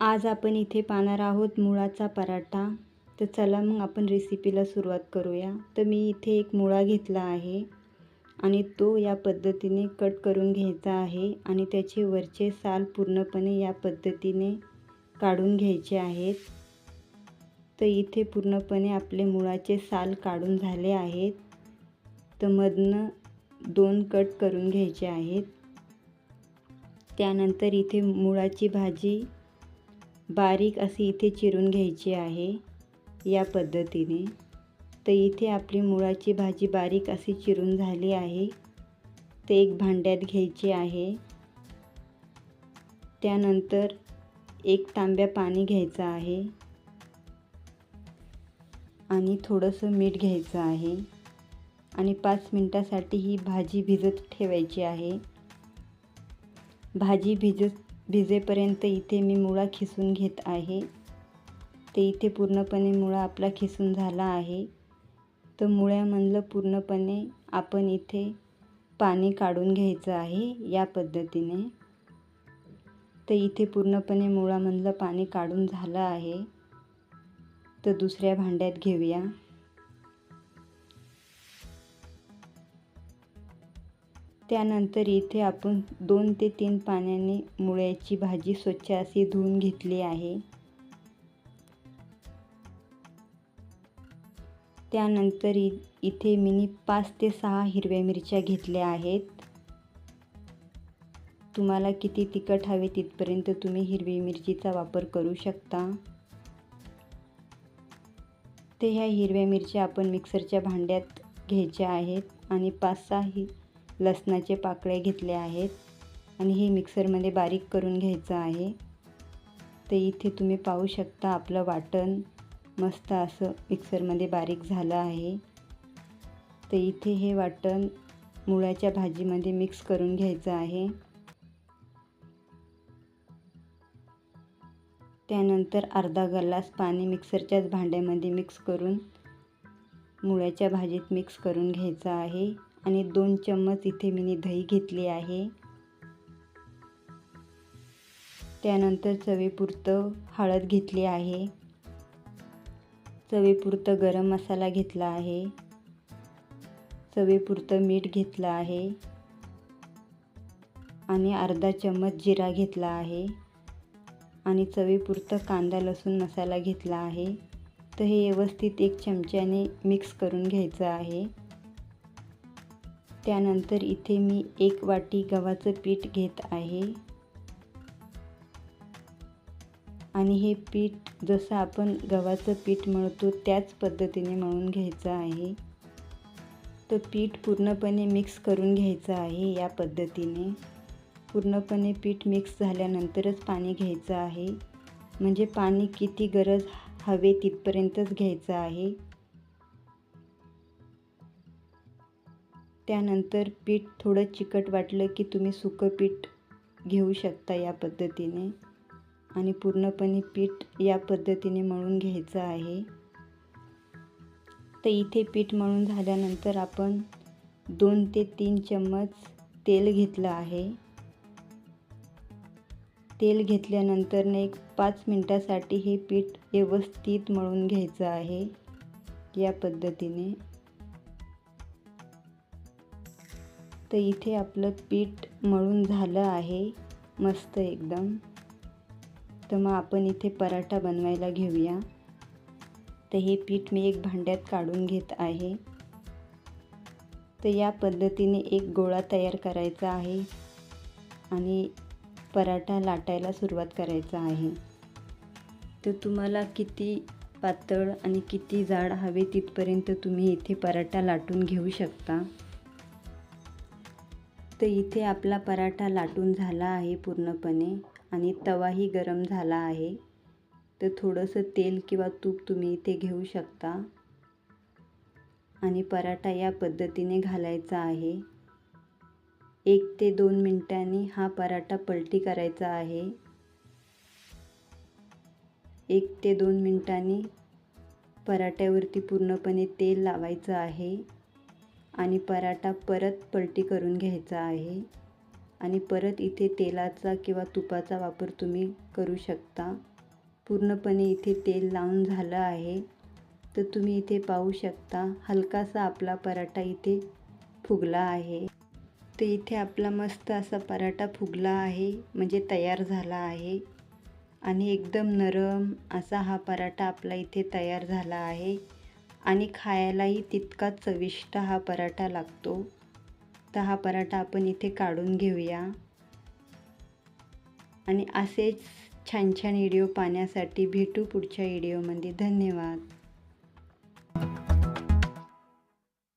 आज आपण इथे पाहणार आहोत मुळाचा पराठा. तर चला मग आपण रेसिपीला सुरुवात करूया. तर मी इथे एक मुळा घेतला आहे आणि तो या पद्धतीने कट करून घ्यायचा आहे आणि त्याचे वरचे साल पूर्णपणे या पद्धतीने काढून घ्यायचे आहेत. तर इथे पूर्णपणे आपले मुळाचे साल काढून झाले आहेत. तर मधनं दोन कट करून घ्यायचे आहेत. त्यानंतर इथे मुळाची भाजी बारीक अशी इथे चिरून घ्यायची आहे या पद्धतीने. तर इथे आपली मुळाची भाजी बारीक अशी चिरून झाली आहे. ते एक भांड्यात घ्यायची आहे. त्यानंतर एक तांब्या पाणी घ्यायचं आहे. आणि थोडंसं मीठ घ्यायचं आहे. आणि पाच मिनटासाठी ही भाजी भिजत ठेवायची आहे. भाजी भिजत भिजेपर्यंत इथे मी मुळा खिसून घेत आहे. ते इथे पूर्णपणे मुळा आपला खिसून झाला आहे. तर मुळ्यामधलं पूर्णपणे आपण इथे पाणी काढून घ्यायचं आहे या पद्धतीने. तर इथे पूर्णपणे मुळामधलं पाणी काढून झालं आहे. तर दुसऱ्या भांड्यात घेऊया. त्यानंतर इथे आपण दोन ते तीन पाण्याने मुळ्याची भाजी स्वच्छ अशी धुवून घेतली आहे. त्यानंतर इथे मी पाच ते सहा हिरव्या मिरच्या घेतल्या आहेत. तुम्हाला किती तिखट हवे तिथपर्यंत तुम्ही हिरवी मिरचीचा वापर करू शकता. ते ह्या हिरव्या मिरच्या आपण मिक्सरच्या भांड्यात घ्यायच्या आहेत आणि पाच सहा लसणाचे पाकळ्या घेतले आहेत. आणि हे मिक्सरमध्ये बारीक करून घ्यायचं आहे. तर इथे तुम्ही पाहू शकता आपलं वाटण मस्त असं मिक्सरमध्ये बारीक झालं आहे. तर इथे हे वाटण मुळ्याच्या भाजीमध्ये मिक्स करून घ्यायचं आहे. त्यानंतर अर्धा ग्लास पाणी मिक्सरच्याच भांड्यामध्ये मिक्स करून मुळ्याच्या भाजीत मिक्स करून घ्यायचं आहे. आणि दोन चम्मच इथे मी दही घेतली आहे. त्यानंतर चवीपुरतं हळद घेतली आहे. चवीपुरतं गरम मसाला घेतला आहे. चवीपुरतं मीठ घेतलं आहे. आणि अर्धा चम्मच जिरा घेतला आहे. आणि चवीपुरतं कांदा लसूण मसाला घेतला आहे. तर हे व्यवस्थित एक चमच्याने मिक्स करून घ्यायचं आहे. त्यानंतर इथे मी एक वाटी गव्हाचं पीठ घेत आहे. आणि हे पीठ जसं आपण गव्हाचं पीठ मळतो त्याच पद्धतीने मळून घ्यायचं आहे. तर पीठ पूर्णपणे मिक्स करून घ्यायचं आहे या पद्धतीने. पूर्णपणे पीठ मिक्स झाल्यानंतरच पाणी घ्यायचं आहे. म्हणजे पाणी किती गरज हवे तिथपर्यंतच घ्यायचं आहे. त्यानंतर पीठ थोडं चिकट वाटलं की तुम्ही सुकं पीठ घेऊ शकता या पद्धतीने. आणि पूर्णपणे पीठ या पद्धतीने मळून घ्यायचं आहे. तर इथे पीठ मळून झाल्यानंतर आपण दोन ते तीन चम्मच तेल घेतलं आहे. तेल घेतल्यानंतर एक पाच मिनटासाठी हे पीठ व्यवस्थित मळून घ्यायचं आहे या पद्धतीने. तर इथे आपलं पीठ मळून झालं आहे. मस्त एकदम. तर मग आपण इथे पराठा बनवायला घेऊया. तर हे पीठ मी एक भांड्यात काढून घेत आहे. तर या पद्धतीने एक गोळा तयार करायचा आहे. आणि पराठा लाटायला सुरुवात करायचा आहे. तर तुम्हाला किती पातळ आणि किती जाड हवे तिथपर्यंत तुम्ही इथे पराठा लाटून घेऊ शकता. तर इथे आपला पराठा लाटून झाला आहे पूर्णपणे आणि तवाही गरम झाला आहे. तर थोडंसं तेल किंवा तूप तुम्ही इथे घेऊ शकता. आणि पराठा या पद्धतीने घालायचा आहे. एक ते दोन मिनटांनी हा पराठा पलटी करायचा आहे. एक ते दोन मिनटांनी पराठ्यावरती पूर्णपणे तेल लावायचं आहे. आणि पराठा परत पलटी करून घ्यायचा आहे. आणि परत इथे तेलाचा किंवा तुपाचा वापर तुम्ही करू शकता. पूर्णपणे इथे तेल लावून झालं आहे. तर तुम्ही इथे पाहू शकता हलकासा आपला पराठा इथे फुगला आहे. तर इथे आपला मस्त असा पराठा फुगला आहे म्हणजे तयार झाला आहे. आणि एकदम नरम असा हा पराठा आपला इथे तयार झाला आहे. आणि खायलाही तितकाच चविष्ट हा पराठा लागतो. तर हा पराठा आपण इथे काढून घेऊया. आणि असेच छान छान व्हिडिओ पाहण्यासाठी भेटू पुढच्या व्हिडिओमध्ये. धन्यवाद.